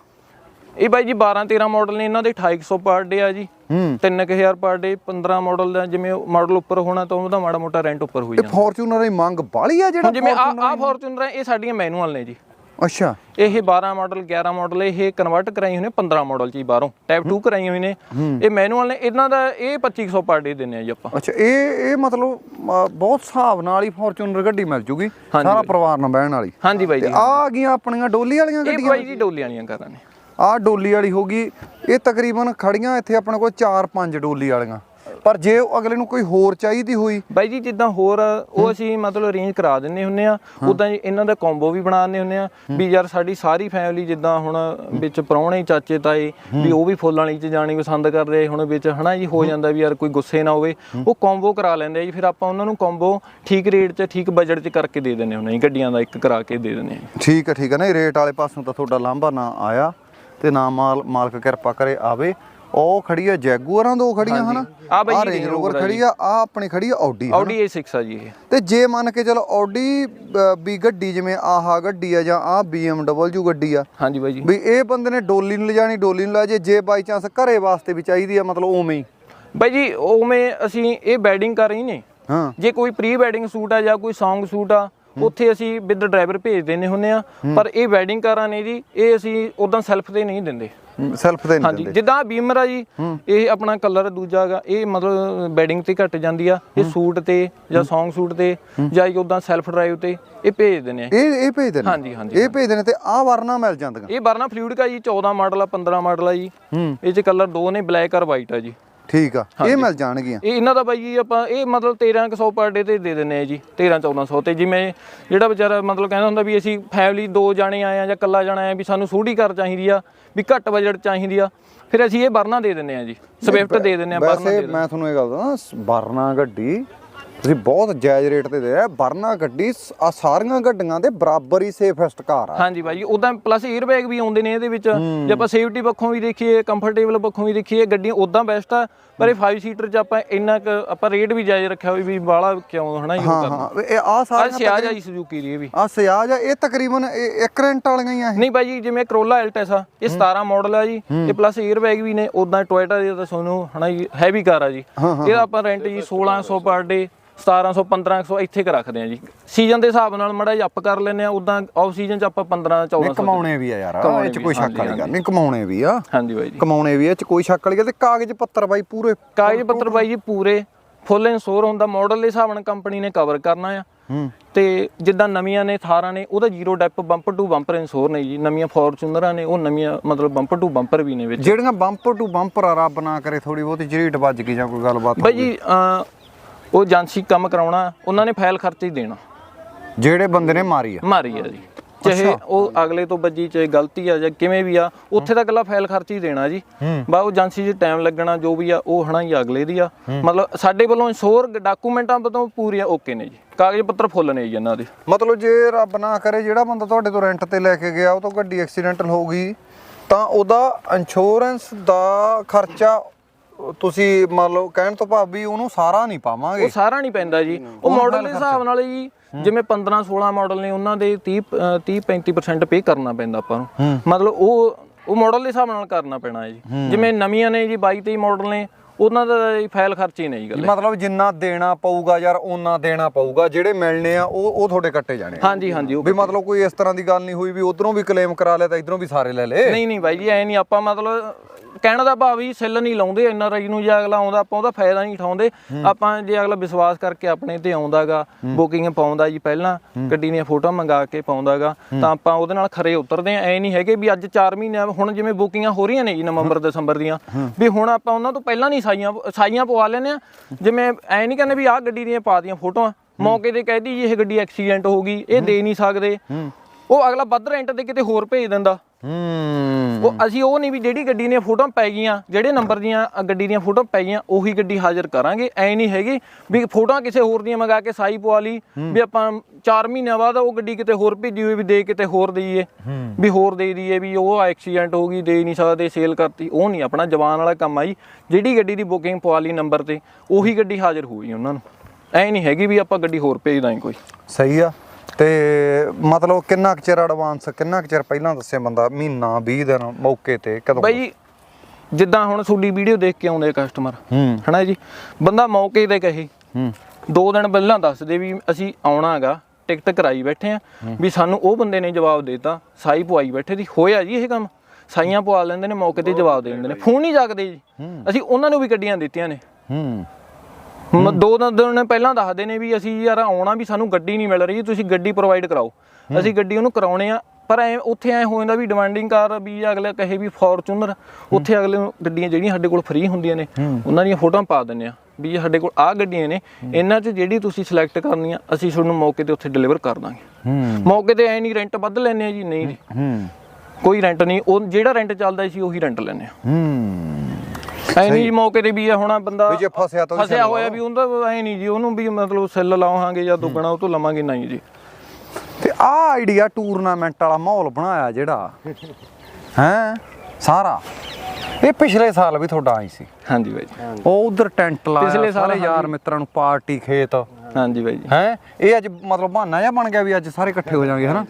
ਇਹ ਬਾਈ ਜੀ 12 13 ਮਾਡਲ ਨੇ ਇਹਨਾਂ ਦੇ 2800 ਪਰ ਡੇ ਆ ਜੀ। ਹੂੰ। 3000 ਪਰ ਡੇ 15 ਮਾਡਲ ਦਾ ਜਿਵੇਂ ਮਾਡਲ ਉੱਪਰ ਹੋਣਾ ਤਾਂ ਉਹਦਾ ਮਾੜਾ ਮੋਟਾ ਰੈਂਟ ਉੱਪਰ ਹੋਈ ਇਹ ਜਾਂਦਾ। ਫੋਰਚੂਨਰ ਦੀ ਮੰਗ ਬਾਲੀ ਆ ਜਿਹੜਾ ਜਿਵੇਂ ਆ ਆ ਫੋਰਚੂਨਰ ਇਹ ਸਾਡੀਆਂ ਮੈਨੂਅਲ ਨੇ ਜੀ। ਅੱਛਾ। ਇਹ 12 ਮਾਡਲ 11 ਮਾਡਲ ਇਹ ਕਨਵਰਟ ਕਰਾਈ ਨੇ 15 ਮਾਡਲ ਚ ਹੀ ਬਾਹਰੋਂ ਟਾਈਪ 2 ਕਰਾਈ ਹੋਈ ਨੇ। ਇਹ ਮੈਨੂਅਲ ਨੇ ਇਹਨਾਂ ਦਾ ਇਹ 2500 ਪਰ ਡੇ ਦਿੰਨੇ ਆ ਜੀ ਆਪਾਂ। ਅੱਛਾ ਇਹ ਇਹ ਮਤਲਬ ਬਹੁਤ ਹਿਸਾਬ ਨਾਲ ਹੀ ਫੋਰਚੂਨਰ ਗੱਡੀ ਮਿਲ ਜੂਗੀ। ਸਾਰਾ ਪਰਿਵਾਰ ਨਾਲ ਬਹਿਣ ਵਾਲੀ। ਹਾਂਜੀ ਬਾਈ ਜੀ। ਆ ਆ ਗਈਆਂ ਆਪਣੀਆਂ ਡੋਲੀ ਵਾਲੀਆਂ ਇਹ ਗੱਡੀਆਂ? ਬਾਈ ਜੀ ਡੋਲੀ ਵਾਲੀਆਂ ਕਾਰਾਂ ਨੇ ਆ ਡੋਲੀ ਵਾਲੀ ਹੋਗੀ ਇਹ ਤਕਰੀਬਨ ਖੜੀਆਂ ਇੱਥੇ ਆਪਣੇ ਕੋਲ 4-5 ਡੋਲੀ ਵਾਲੀਆਂ। ਪਰ ਜੇ ਉਹ ਅਗਲੇ ਨੂੰ ਕੋਈ ਹੋਰ ਚਾਹੀਦੀ ਹੋਈ ਬਾਈ ਜੀ ਜਿੱਦਾਂ ਹੋਰ ਉਹ ਅਸੀਂ ਮਤਲਬ ਅਰੇਂਜ ਕਰਾ ਦਿੰਨੇ ਹੁੰਨੇ ਆ ਉਦਾਂ ਇਹਨਾਂ ਦਾ ਕੰਬੋ ਵੀ ਬਣਾ ਦਿੰਨੇ ਹੁੰਨੇ ਆ ਵੀ ਯਾਰ ਸਾਡੀ ਸਾਰੀ ਫੈਮਿਲੀ ਜਿੱਦਾਂ ਹੁਣ ਵਿੱਚ ਪ੍ਰਾਹੁਣੇ ਚਾਚੇ ਤਾਏ ਵੀ ਉਹ ਵੀ ਫੁੱਲਾਂ ਵਾਲੀ ਚ ਜਾਣੀ ਪਸੰਦ ਕਰਦੇ ਹੁਣ ਵਿੱਚ ਹਨਾ ਜੀ ਹੋ ਜਾਂਦਾ ਵੀ ਯਾਰ ਕੋਈ ਗੁੱਸੇ ਨਾ ਹੋਵੇ ਉਹ ਕੰਬੋ ਕਰਾ ਲੈਂਦੇ ਆ ਜੀ ਫਿਰ ਆਪਾਂ ਉਹਨਾਂ ਨੂੰ ਕੰਬੋ ਠੀਕ ਰੇਟ 'ਚ ਠੀਕ ਬਜਟ 'ਚ ਕਰਕੇ ਦੇ ਦਿੰਨੇ ਹੁੰਨੇ ਗੱਡੀਆਂ ਦਾ ਇੱਕ ਕਰਾ ਕੇ ਦੇ ਦਿੰਨੇ ਆ ਠੀਕ ਹੈ ਠੀਕ ਹੈ। ਨਾ ਰੇਟ ਵਾਲੇ ਪਾਸੋਂ ਤਾਂ ਤੁਹਾਡਾ ਲਾਂਭਾ ਨਾ ਆਇਆ ਤੇ ਨਾ ਮਾਲ ਮਾਲਕ ਕਿਰਪਾ ਕਰੇ ਆਵੇ। ਉਹ ਖੜੀ ਆ ਜੈਗੂਅਰਾਂ ਦੋ ਖੜੀਆਂ ਹਨਾ? ਆਹ ਬਾਈ ਰੇਂਜ ਰੋਵਰ ਆ ਖੜੀ ਆ ਆ ਆਪਣੀ ਖੜੀ ਆ ਆਡੀ ਆਡੀ A6 ਆ ਜੀ ਇਹ। ਤੇ ਜੇ ਮੰਨ ਕੇ ਚਲੋ ਆਡੀ ਵੀ ਗੱਡੀ ਜਿਵੇਂ ਆਹ ਗੱਡੀ ਆ ਜਾਂ ਆ BMW ਗੱਡੀ ਆ ਹਾਂਜੀ ਬਾਈ ਜੀ। ਵੀ ਇਹ ਬੰਦੇ ਨੇ ਡੋਲੀ ਨੂੰ ਲਿਜਾਣੀ ਡੋਲੀ ਨੂੰ ਲੈ ਜੇ ਜੇ ਬਾਈ ਚਾਂਸ ਘਰੇ ਵਾਸਤੇ ਵੀ ਚਾਹੀਦੀ ਆ ਮਤਲਬ ਉਵੇਂ ਹੀ। ਬਾਈ ਜੀ ਉਵੇਂ ਅਸੀਂ ਇਹ ਬੈਡਿੰਗ ਕਰ ਰਹੀ ਨੇ। ਹਾਂ। ਜੇ ਕੋਈ ਪ੍ਰੀ ਵੈਡਿੰਗ ਸੂਟ ਆ ਜਾਂ ਕੋਈ Song ਸੂਟ ਆ ਉੱਥੇ ਅਸੀਂ ਵਿਦ ਡਰਾਈਵਰ ਭੇਜ ਦਿੰਨੇ ਹੁੰਨੇ ਆ ਪਰ ਇਹ ਵੈਡਿੰਗ ਕਾਰਾਂ ਨੇ ਜੀ ਇਹ ਅਸੀਂ ਉਦਾਂ ਸੈਲਫ ਤੇ ਨਹੀਂ ਦਿੰਦੇ। ਸੈਲਫ ਤੇ ਨਹੀਂ ਹਾਂਜੀ ਦਿੰਦੇ। ਜਿੱਦਾਂ ਬੀਮਰ ਆ ਜੀ ਇਹ ਆਪਣਾ ਕਲਰ ਦੂਜਾ ਹੈਗਾ ਇਹ ਮਤਲਬ ਬੈਡਿੰਗ ਤੇ ਘਟ ਜਾਂਦੀ ਆ। ਇਹ ਸੂਟ ਤੇ ਜਾਂ Song ਸੂਟ ਤੇ ਜਾਂ ਉਦਾਂ ਸੈਲਫ ਡਰਾਈਵ ਤੇ ਇਹ ਭੇਜ ਦਿੰਨੇ ਆ। ਇਹ ਇਹ ਭੇਜਦੇ ਨੇ ਹਾਂਜੀ, ਹਾਂਜੀ, ਇਹ ਭੇਜਦੇ ਨੇ ਤੇ ਆਹ ਵਰਨਾ ਮਿਲ ਜਾਂਦੀਆਂ? ਇਹ ਵਰਨਾ ਫਲੂਇਡ ਕਾ ਜੀ 14 ਮਾਡਲ ਆ 15 ਮਾਡਲ ਆ ਜੀ। ਇਹ ਚ ਕਲਰ ਦੋ ਨੇ ਬਲੈਕ ਔਰ ਵਾਈਟ ਆ ਜੀ। ਠੀਕ ਆ ਇਹ ਮਿਲ ਜਾਣਗੀਆਂ। ਇਹ ਇਹਨਾਂ ਦਾ ਬਾਈ ਜੀ ਆਪਾਂ ਇਹ ਮਤਲਬ 1300 ਪਰ ਡੇ ਤੇ ਦੇ ਦਿੰਨੇ ਆ ਜੀ 13 1400 ਤੇ। ਜਿਵੇਂ ਜਿਹੜਾ ਵਿਚਾਰਾ ਮਤਲਬ ਕਹਿੰਦਾ ਹੁੰਦਾ ਵੀ ਅਸੀਂ ਫੈਮਿਲੀ ਦੋ ਜਾਣੇ ਆਏ ਆ ਜਾਂ ਇਕੱਲਾ ਜਾਣਾ ਆਇਆ ਵੀ ਸਾਨੂੰ ਸੂਡੀ ਕਾਰ ਚਾਹੀਦੀ ਆ ਵੀ ਘੱਟ ਬਜਟ ਚਾਹੀਦੀ ਆ ਫਿਰ ਅਸੀਂ ਇਹ ਵਰਨਾ ਦੇ ਦਿੰਨੇ ਆ ਜੀ ਸਵਿਫਟ ਦੇ ਦਿੰਨੇ ਆ ਵਰਨਾ ਦੇ ਵੈਸੇ ਮੈਂ ਤੁਹਾਨੂੰ ਇਹ ਗੱਲ ਦੱਸਾਂ ਵਰਨਾ ਗੱਡੀ ਤੁਸੀਂ ਬਹੁਤ ਜਾਇਜ਼ ਰੇਟ ਤੇ ਦੇ ਰਹੇ ਵਰਨਾ ਗੱਡੀ ਆ ਸਾਰੀਆਂ ਗੱਡੀਆਂ ਦੇ ਬਰਾਬਰ ਹੀ ਸੇਫੈਸਟ ਕਾਰ ਆ। ਹਾਂਜੀ ਭਾਈ ਉਦਾਂ ਪਲੱਸ 에ਅਰ ਬੈਗ ਵੀ ਆਉਂਦੇ ਨੇ ਇਹਦੇ ਵਿੱਚ। ਜੇ ਆਪਾਂ ਸੇਫਟੀ ਪੱਖੋਂ ਵੀ ਦੇਖੀਏ ਕੰਫਰਟੇਬਲ ਪੱਖੋਂ ਵੀ ਦੇਖੀਏ ਗੱਡੀਆਂ ਉਦਾਂ ਬੈਸਟ ਆ ਪਰ ਇਹ 5 ਸੀਟਰ ਚ ਆਪਾਂ ਇੰਨਾ ਕੁ ਆਪਾਂ ਰੇਟ ਵੀ ਜਾਇਜ਼ ਰੱਖਿਆ ਹੋਇਆ ਵੀ ਬਾਹਲਾ ਕਿਉਂ ਹਨਾ ਯੂਜ਼ ਕਰਨਾ। ਹਾਂ ਇਹ ਆ ਆ ਸਾਰੀਆਂ ਸਿਆਜ ਆਈ ਸੁਜ਼ੂਕੀ ਦੀ ਇਹ ਵੀ। ਆ ਸਿਆਜ ਆ ਇਹ ਤਕਰੀਬਨ ਇਹ ਇੱਕ ਰੈਂਟ ਵਾਲੀਆਂ ਹੀ ਆ ਇਹ। ਨਹੀਂ ਭਾਈ ਜੀ ਜਿਵੇਂ ਕਰੋਲਾ ਐਲਟੈਸ ਆ ਇਹ 17 ਮਾਡਲ ਆ ਜੀ ਤੇ ਪਲੱਸ 에ਅਰ ਬੈਗ ਵੀ ਨੇ ਉਦਾਂ ਟੋਇਟਾ ਦੀ ਤਾਂ ਤੁਹਾਨੂੰ ਹਨਾ ਹੈਵੀ ਕਾਰ ਆ ਜੀ। ਇਹਦਾ ਆਪਾਂ ਰੈਂਟ ਜੀ 1600 ਪਰ ਡੇ 1700 1500 ਇੱਥੇ ਕ ਰੱਖਦੇ ਆ ਜੀ। ਸੀਜ਼ਨ ਦੇ ਹਿਸਾਬ ਨਾਲ ਮੜਾ ਅਪ ਕਰ ਲੈਂਦੇ ਆ ਉਦਾਂ ਆਫ ਸੀਜ਼ਨ ਚ ਆਪਾਂ 15 ਨਹੀਂ 1400 ਕਮਾਉਣੇ ਵੀ ਆ ਯਾਰ ਇਹ ਚ ਕੋਈ ਸ਼ੱਕ ਵਾਲੀ ਗੱਲ ਨਹੀਂ ਕਮਾਉਣੇ ਵੀ ਆ। ਹਾਂਜੀ ਬਾਈ ਜੀ। ਕਮਾਉਣੇ ਵੀ ਆ ਇਹ ਚ ਕੋਈ ਸ਼ੱਕ ਵਾਲੀ ਗੱਲ ਤੇ ਕਾਗਜ਼ ਪੱਤਰ ਬਾਈ ਪੂਰੇ ਕਾਗਜ਼ ਪੱਤਰ ਬਾਈ ਜੀ ਪੂਰੇ ਫੁੱਲ ਇੰਸ਼ੋਰ ਹੁੰਦਾ ਮਾਡਲ ਦੇ ਹਿਸਾਬ ਨਾਲ ਕੰਪਨੀ ਨੇ ਕਵਰ ਕਰਨਾ ਆ। ਹੂੰ। ਤੇ ਜਿੱਦਾਂ ਨਵੀਆਂ ਨੇ ਥਾਰਾਂ ਨੇ ਉਹਦਾ zero dep bumper to bumper insure ਨੇ ਜੀ। ਨਵੀਆਂ ਫੋਰਚੂਨਰਾਂ ਨੇ ਉਹ ਨਵੀਆਂ ਮਤਲਬ ਬੰਪਰ ਟੂ ਬੰਪਰ ਵੀ ਨੇ ਵਿੱਚ। ਜਿਹੜੀਆਂ ਬੰਪਰ ਟੂ ਬੰਪਰ ਆ ਰੱਬ ਨਾ ਕਰੇ ਥੋੜੀ ਬਹੁਤੀ ਝਰੀਟ ਵੱਜ ਗਈ ਜਾਂ ਕੋਈ ਗੱਲਬਾਤ ਬਾਈ ਜੀ ਉਹ ਏਜੰਸੀ ਕੰਮ ਕਰਾਉਣਾ ਉਹਨਾਂ ਨੇ ਫਾਈਲ ਖਰਚੇ ਹੀ ਦੇਣਾ। ਜਿਹੜੇ ਬੰਦੇ ਨੇ ਮਾਰੀ ਆ? ਮਾਰੀ ਆ ਜੀ। ਚਾਹੇ ਉਹ ਅਗਲੇ ਤੋਂ ਵੱਜੀ ਚਾਹੇ ਗਲਤੀ ਆ ਜਾਂ ਕਿਵੇਂ ਵੀ ਆ ਉੱਥੇ ਤਾਂ ਇਕੱਲਾ ਫਾਈਲ ਖਰਚ ਹੀ ਦੇਣਾ ਜੀ। ਬਾ ਉਹ ਏਜੰਸੀ 'ਚ ਟਾਈਮ ਲੱਗਣਾ ਜੋ ਵੀ ਆ ਉਹ ਹਨਾ ਹੀ ਅਗਲੇ ਦੀ ਆ। ਮਤਲਬ ਸਾਡੇ ਵੱਲੋਂ ਇੰਸ਼ੋਰ ਡਾਕੂਮੈਂਟਾਂ ਤੋਂ ਪੂਰੀਆਂ ਓਕੇ ਨੇ ਜੀ। ਕਾਗਜ਼ ਪੱਤਰ ਫੁੱਲ ਨੇ ਜੀ ਇਹਨਾਂ ਦੇ। ਮਤਲਬ ਜੇ ਰੱਬ ਨਾ ਕਰੇ ਜਿਹੜਾ ਬੰਦਾ ਤੁਹਾਡੇ ਤੋਂ ਰੈਂਟ ਤੇ ਲੈ ਕੇ ਗਿਆ ਉਹ ਤੋਂ ਗੱਡੀ ਐਕਸੀਡੈਂਟਲ ਹੋ ਗਈ ਤਾਂ ਉਹਦਾ ਇੰਸ਼ੋਰੈਂਸ ਦਾ ਖਰਚਾ ਤੁਸੀਂ ਮੰਨ ਲਓ ਕਹਿਣ ਤੋਂ ਭਾਵ ਵੀ ਉਹਨੂੰ ਸਾਰਾ ਨਹੀਂ ਪਾਵਾਂਗੇ। ਉਹ ਸਾਰਾ ਨਹੀਂ ਪੈਂਦਾ ਜੀ। ਉਹ ਮਾਡਲ ਦੇ ਹਿਸਾਬ ਨਾਲ ਜੀ ਜਿਵੇਂ 15 16 ਮਾਡਲ ਨੇ ਉਹਨਾਂ ਦੇ 30 ਅਹ 30 35% ਪੇ ਕਰਨਾ ਪੈਂਦਾ ਆਪਾਂ ਨੂੰ। ਮਤਲਬ ਉਹ ਉਹ ਮਾਡਲ ਦੇ ਹਿਸਾਬ ਨਾਲ ਕਰਨਾ ਪੈਣਾ ਹੈ। ਜੀ ਜਿਵੇਂ ਨਵੀਆਂ ਨੇ ਜੀ 22 23 ਮਾਡਲ ਨੇ ਉਹਨਾਂ ਦਾ ਜੀ ਫਾਈਲ ਖਰਚ ਹੀ ਨਹੀਂ ਗੱਲ ਮਤਲਬ ਜਿੰਨਾ ਦੇਣਾ ਪਊਗਾ ਯਾਰ ਉਹਨਾਂ ਦੇਣਾ ਪਊਗਾ। ਜਿਹੜੇ ਮਿਲਣੇ ਆ ਉਹ ਉਹ ਤੁਹਾਡੇ ਕੱਟੇ ਜਾਣੇ। ਹਾਂਜੀ ਹਾਂਜੀ ਵੀ ਮਤਲਬ ਕੋਈ ਇਸ ਤਰ੍ਹਾਂ ਦੀ ਗੱਲ ਨਹੀਂ ਹੋਈ ਵੀ ਉਧਰੋਂ ਵੀ ਕਲੇਮ ਕਰਾ ਲਿਆ ਤਾਂ ਇਧਰੋਂ ਵੀ ਸਾਰੇ ਲੈ ਲੇ ਨਹੀਂ ਨਹੀਂ ਬਾਈ ਜੀ ਐ ਨਹੀਂ ਆਪਾਂ ਮਤਲਬ ਕਹਿਣ ਦਾ ਭਾਵ ਹੀ ਸੈੱਲ ਨਹੀਂ ਲਾਉਂਦੇ ਐਨ ਆਰ ਆਈ ਨੂੰ ਜੇ ਅਗਲਾ ਆਉਂਦਾ ਆਪਾਂ ਉਹਦਾ ਫਾਇਦਾ ਨਹੀਂ ਉਠਾਉਂਦੇ। ਆਪਾਂ ਜੇ ਅਗਲਾ ਵਿਸ਼ਵਾਸ ਕਰਕੇ ਆਪਣੇ ਤੇ ਆਉਂਦਾਗਾ ਬੁਕਿੰਗ ਪਾਉਂਦਾ ਜੀ ਪਹਿਲਾਂ ਗੱਡੀ ਦੀਆਂ ਫੋਟੋਆਂ ਮੰਗਾ ਕੇ ਪਾਉਂਦਾਗਾ ਤਾਂ ਆਪਾਂ ਉਹਦੇ ਨਾਲ ਖਰੇ ਉਤਰਦੇ ਆ ਐ ਨਹੀਂ ਹੈਗੇ ਵੀ ਅੱਜ 4 ਮਹੀਨੇ ਹੁਣ ਜਿਵੇਂ ਬੁਕਿੰਗਾਂ ਹੋ ਰਹੀਆਂ ਨੇ ਜੀ ਨਵੰਬਰ ਦਸੰਬਰ ਦੀਆਂ ਵੀ ਹੁਣ ਆਪਾਂ ਉਹਨਾਂ ਤੋਂ ਪਹਿਲਾਂ ਨਹੀਂ ਸਾਈਆਂ ਸਾਈਆਂ ਪਵਾ ਲੈਨੇ ਆ ਜਿਵੇਂ ਐ ਨਹੀਂ ਕਹਿੰਦੇ ਵੀ ਆਹ ਗੱਡੀ ਦੀਆਂ ਪਾ ਦੀਆਂ ਫੋਟੋਆਂ ਮੌਕੇ ਤੇ ਕਹਿਦੀ ਜੀ ਇਹ ਗੱਡੀ ਐਕਸੀਡੈਂਟ ਹੋ ਗਈ ਇਹ ਦੇ ਨਹੀਂ ਸਕਦੇ। ਉਹ ਅਗਲਾ ਵੱਧ ਰੈਂਟ ਤੇ ਕਿਤੇ ਹੋਰ ਭੇਜ ਦਿੰਦਾ। ਹੂੰ ਉਹ ਅਸੀਂ ਉਹ ਨਹੀਂ ਵੀ ਜਿਹੜੀ ਗੱਡੀ ਦੀਆਂ ਫੋਟੋਆਂ ਪੈ ਗਈਆਂ ਜਿਹੜੇ ਨੰਬਰ ਦੀਆਂ ਗੱਡੀ ਦੀਆਂ ਫੋਟੋਆਂ ਪੈ ਗਈਆਂ ਉਹੀ ਗੱਡੀ ਹਾਜ਼ਰ ਕਰਾਂਗੇ। ਐ ਨਹੀਂ ਹੈਗੀ ਵੀ ਫੋਟੋਆਂ ਕਿਸੇ ਹੋਰ ਦੀਆਂ ਮੰਗਾ ਕੇ ਸਾਈ ਪਵਾ ਲਈ ਵੀ ਆਪਾਂ 4 ਮਹੀਨਿਆਂ ਬਾਅਦ ਉਹ ਗੱਡੀ ਕਿਤੇ ਹੋਰ ਭੇਜੀ ਹੋਈ ਵੀ ਦੇ ਕਿਤੇ ਹੋਰ ਦੇਈਏ। ਵੀ ਹੋਰ ਦੇ ਦਈਏ ਵੀ ਉਹ ਐਕਸੀਡੈਂਟ ਹੋ ਗਈ ਦੇ ਨਹੀਂ ਸਕਦੇ ਸੇਲ ਕਰਤੀ। ਉਹ ਨਹੀਂ ਆਪਣਾ ਜਵਾਨ ਵਾਲਾ ਕੰਮ ਆ ਜੀ ਜਿਹੜੀ ਗੱਡੀ ਦੀ ਬੁਕਿੰਗ ਪਵਾ ਲਈ ਨੰਬਰ ਤੇ ਉਹੀ ਗੱਡੀ ਹਾਜ਼ਰ ਹੋਈ ਉਹਨਾਂ ਨੂੰ। ਐ ਨਹੀਂ ਹੈਗੀ ਵੀ ਆਪਾਂ ਗੱਡੀ ਹੋਰ ਭੇਜ ਦਾਂਗੇ ਕੋਈ। ਸਹੀ ਆ। ਤੇ ਮਤਲਬ ਕਿੰਨਾ ਕੁ ਚਿਰ ਐਡਵਾਂਸ ਕਿੰਨਾ ਕੁ ਚਿਰ ਪਹਿਲਾਂ ਦੱਸੇ ਬੰਦਾ ਮਹੀਨਾ 20 ਦਿਨ ਮੌਕੇ ਤੇ ਕਦੋਂ? ਬਾਈ ਜਿੱਦਾਂ ਹੁਣ ਤੁਹਾਡੀ ਵੀਡੀਓ ਦੇਖ ਕੇ ਆਉਂਦੇ ਕਸਟਮਰ ਹਨਾ ਜੀ? ਬੰਦਾ ਮੌਕੇ ਤੇ ਕਹੇ। ਹੂੰ। ਦੋ ਦਿਨ ਪਹਿਲਾਂ ਦੱਸ ਦੇ ਵੀ ਅਸੀਂ ਆਉਣਾਗਾ ਟਿਕਟ ਕਰਾਈ ਬੈਠੇ ਆ ਵੀ ਸਾਨੂੰ ਉਹ ਬੰਦੇ ਨੇ ਜਵਾਬ ਦੇਤਾ ਸਾਈ ਪਵਾਈ ਬੈਠੇ ਦੀ ਹੋਇਆ ਜੀ ਇਹ ਕੰਮ? ਸਾਈਆਂ ਪਵਾ ਲੈਂਦੇ ਨੇ ਮੌਕੇ ਤੇ ਜਵਾਬ ਦੇ ਦਿੰਦੇ ਨੇ। ਫੋਨ ਨਹੀਂ ਜਾਗਦੇ ਜੀ। ਅਸੀਂ ਉਹਨਾਂ ਨੂੰ ਵੀ ਗੱਡੀਆਂ ਦਿੱਤੀਆਂ ਨੇ। ਹੂੰ। ਦੋ ਦਿਨ ਦਿਨ ਪਹਿਲਾਂ ਦੱਸਦੇ ਨੇ ਵੀ ਅਸੀਂ ਯਾਰ ਆਉਣਾ ਵੀ ਸਾਨੂੰ ਗੱਡੀ ਨਹੀਂ ਮਿਲ ਰਹੀ ਤੁਸੀਂ ਗੱਡੀ ਪ੍ਰੋਵਾਈਡ ਕਰਾਓ। ਅਸੀਂ ਗੱਡੀ ਉਹਨੂੰ ਕਰਾਉਣੇ ਆ ਪਰ ਐ ਉੱਥੇ ਐ ਹੋ ਜਾਂਦਾ ਵੀ ਡਿਮਾਂਡਿੰਗ ਕਾਰ ਵੀ ਅਗਲੇ ਕਹੇ ਵੀ ਫੋਰਚੂਨਰ ਉੱਥੇ ਅਗਲੇ ਗੱਡੀਆਂ ਜਿਹੜੀਆਂ ਸਾਡੇ ਕੋਲ ਫ੍ਰੀ ਹੁੰਦੀਆਂ ਨੇ ਉਹਨਾਂ ਦੀਆਂ ਫੋਟੋਆਂ ਪਾ ਦਿੰਦੇ ਆ ਵੀ ਇਹ ਸਾਡੇ ਕੋਲ ਆਹ ਗੱਡੀਆਂ ਨੇ ਇਹਨਾਂ 'ਚ ਜਿਹੜੀ ਤੁਸੀਂ ਸਿਲੈਕਟ ਕਰਨੀ ਆ ਅਸੀਂ ਤੁਹਾਨੂੰ ਮੌਕੇ ਤੇ ਉੱਥੇ ਡਿਲੀਵਰ ਕਰ ਦਾਂਗੇ। ਮੌਕੇ ਤੇ ਐ ਨਹੀਂ ਰੈਂਟ ਵੱਧ ਲੈਣੇ ਆ ਜੀ ਨਹੀਂ ਕੋਈ ਰੈਂਟ ਨਹੀਂ ਉਹ ਜਿਹੜਾ ਰੈਂਟ ਚੱਲਦਾ ਸੀ ਉਹੀ ਰੈਂਟ ਲੈਣੇ ਆ। ਹੂੰ। ਐ ਨਹੀਂ ਜੀ ਮੌਕੇ ਤੇ ਵੀ ਇਹ ਹੋਣਾ ਬੰਦਾ ਵੀ ਜੇ ਫਸਿਆ ਤਾਂ ਉਹਦੀ ਫਸਿਆ ਹੋਇਆ ਵੀ ਉਹਦਾ ਐ ਨਹੀਂ ਜੀ ਉਹਨੂੰ ਵੀ ਮਤਲਬ ਸੈੱਲ ਲਾਵਾਂਗੇ ਜਾਂ ਦੁੱਗਣਾ ਉਹ ਤੋਂ ਲਵਾਂਗੇ ਨਹੀਂ ਜੀ। ਤੇ ਆਹ ਆਈਡੀਆ ਟੂਰਨਾਮੈਂਟ ਵਾਲਾ ਮਾਹੌਲ ਬਣਾਇਆ ਜਿਹੜਾ। ਹੈ? ਸਾਰਾ। ਇਹ ਪਿਛਲੇ ਸਾਲ ਵੀ ਤੁਹਾਡਾ ਆਈ ਸੀ। ਹਾਂਜੀ ਬਾਈ ਜੀ। ਉਹ ਉਧਰ ਟੈਂਟ ਲਾਇਆ ਪਿਛਲੇ ਸਾਲ ਸਾਰੇ ਯਾਰ ਮਿੱਤਰਾਂ ਨੂੰ ਪਾਰਟੀ ਖੇਤ। ਹਾਂਜੀ ਬਾਈ ਜੀ। ਹੈ? ਇਹ ਅੱਜ ਮਤਲਬ ਬਹਾਨਾ ਜਿਹਾ ਬਣ ਗਿਆ ਵੀ ਅੱਜ ਸਾਰੇ ਇਕੱਠੇ ਹੋ ਜਾਣਗੇ ਹਨਾ?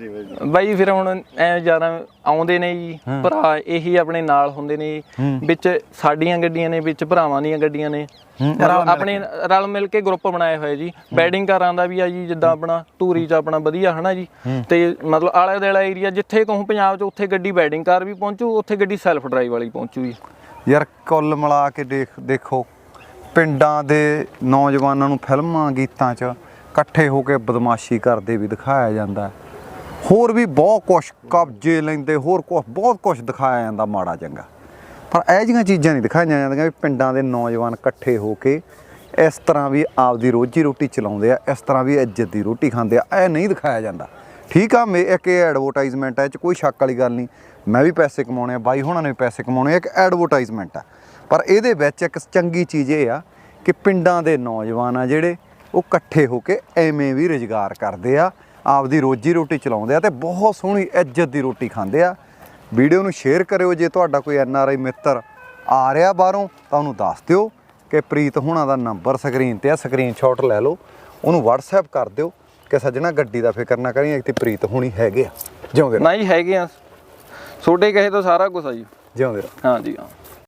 ਬਾਈ ਫਿਰ ਹੁਣ ਐ ਜ਼ਿਆਦਾ ਆਉਂਦੇ ਨੇ ਜੀ ਭਰਾ ਇਹੀ ਆਪਣੇ ਨਾਲ ਹੁੰਦੇ ਨੇ ਜੀ। ਵਿੱਚ ਸਾਡੀਆਂ ਗੱਡੀਆਂ ਨੇ ਵਿੱਚ ਭਰਾਵਾਂ ਦੀਆਂ ਗੱਡੀਆਂ ਨੇ। ਆਪਣੇ ਰਲ ਮਿਲ ਕੇ ਗਰੁੱਪ ਬਣਾਏ ਹੋਏ ਜੀ। ਬੈਡਿੰਗ ਕਾਰਾਂ ਦਾ ਵੀ ਆ ਜੀ ਜਿੱਦਾਂ ਆਪਣਾ ਟੂਰੀ ਚ ਆਪਣਾ ਵਧੀਆ ਹਨਾ ਜੀ। ਤੇ ਮਤਲਬ ਆਲੇ ਦੁਆਲੇ ਏਰੀਆ ਜਿੱਥੇ ਕਹੂੰ ਪੰਜਾਬ ਚ ਉੱਥੇ ਗੱਡੀ ਬੈਡਿੰਗ ਕਾਰ ਵੀ ਪਹੁੰਚੂ ਉੱਥੇ ਗੱਡੀ ਸੈਲਫ ਡਰਾਈਵ ਵਾਲੀ ਪਹੁੰਚੂ ਜੀ। ਯਾਰ ਕੁੱਲ ਮਿਲਾ ਕੇ ਦੇਖ ਦੇਖੋ ਪਿੰਡਾਂ ਦੇ ਨੌਜਵਾਨਾਂ ਨੂੰ ਫਿਲਮਾਂ, ਗੀਤਾਂ 'ਚ ਇਕੱਠੇ ਹੋ ਕੇ ਬਦਮਾਸ਼ੀ ਕਰਦੇ ਵੀ ਦਿਖਾਇਆ ਜਾਂਦਾ ਹੋਰ ਵੀ ਬਹੁਤ ਕੁਝ ਕਬਜ਼ੇ ਲੈਂਦੇ, ਹੋਰ ਕੁਝ ਬਹੁਤ ਕੁਝ ਦਿਖਾਇਆ ਜਾਂਦਾ ਮਾੜਾ ਚੰਗਾ। ਪਰ ਇਹ ਜਿਹੀਆਂ ਚੀਜ਼ਾਂ ਨਹੀਂ ਦਿਖਾਈਆਂ ਜਾਂਦੀਆਂ ਵੀ ਪਿੰਡਾਂ ਦੇ ਨੌਜਵਾਨ ਇਕੱਠੇ ਹੋ ਕੇ ਇਸ ਤਰ੍ਹਾਂ ਵੀ ਆਪਦੀ ਰੋਜੀ ਰੋਟੀ ਚਲਾਉਂਦੇ ਆ, ਇਸ ਤਰ੍ਹਾਂ ਵੀ ਇੱਜ਼ਤ ਦੀ ਰੋਟੀ ਖਾਂਦੇ ਆ, ਇਹ ਨਹੀਂ ਦਿਖਾਇਆ ਜਾਂਦਾ। ਠੀਕ ਆ, ਮੇ ਇੱਕ ਇਹ ਐਡਵਰਟਾਈਜ਼ਮੈਂਟ ਹੈ ਇਹ ਚ ਕੋਈ ਸ਼ੱਕ ਵਾਲੀ ਗੱਲ ਨਹੀਂ। ਮੈਂ ਵੀ ਪੈਸੇ ਕਮਾਉਣੇ ਆ, ਬਾਈ ਹੁਣਾਂ ਨੇ ਵੀ ਪੈਸੇ ਕਮਾਉਣੇ ਆ, ਇੱਕ ਐਡਵਰਟਾਈਜ਼ਮੈਂਟ ਆ। ਪਰ ਇਹਦੇ ਵਿੱਚ ਇੱਕ ਚੰਗੀ ਚੀਜ਼ ਇਹ ਆ ਕਿ ਪਿੰਡਾਂ ਦੇ ਨੌਜਵਾਨ ਆ ਜਿਹੜੇ ਉਹ ਇਕੱਠੇ ਹੋ ਕੇ ਐਵੇਂ ਵੀ ਰੁਜ਼ਗਾਰ ਕਰਦੇ ਆ ਆਪਦੀ ਰੋਜੀ ਰੋਟੀ ਚਲਾਉਂਦੇ ਆ ਤੇ ਬਹੁਤ ਸੋਹਣੀ ਇੱਜ਼ਤ ਦੀ ਰੋਟੀ ਖਾਂਦੇ ਆ। ਵੀਡੀਓ ਨੂੰ ਸ਼ੇਅਰ ਕਰਿਓ ਜੇ ਤੁਹਾਡਾ ਕੋਈ ਐਨ ਆਰ ਆਈ ਮਿੱਤਰ ਆ ਰਿਹਾ ਬਾਹਰੋਂ ਤਾਂ ਉਹਨੂੰ ਦੱਸ ਦਿਓ ਕਿ ਪ੍ਰੀਤ ਹੁਣਾਂ ਦਾ ਨੰਬਰ ਸਕਰੀਨ ਤੇ ਆ ਸਕਰੀਨਸ਼ਾਟ ਲੈ ਲਓ ਉਹਨੂੰ WhatsApp ਕਰ ਦਿਓ ਕਿ ਸੱਜਣਾ ਗੱਡੀ ਦਾ ਫਿਕਰ ਨਾ ਕਰੀ ਇੱਕ ਤੇ ਪ੍ਰੀਤ ਹੁਣੀ ਹੈਗੇ ਆ। ਜਿਉਂਦੇ ਰਹੋ। ਨਾ ਜੀ ਹੈਗੇ ਆ। ਛੋਟੇ ਕਹੇ ਤੋਂ ਸਾਰਾ ਕੁਝ ਆ ਜੀ। ਜਿਉਂਦੇ ਰਹੋ। ਹਾਂ ਜੀ ਹਾਂ।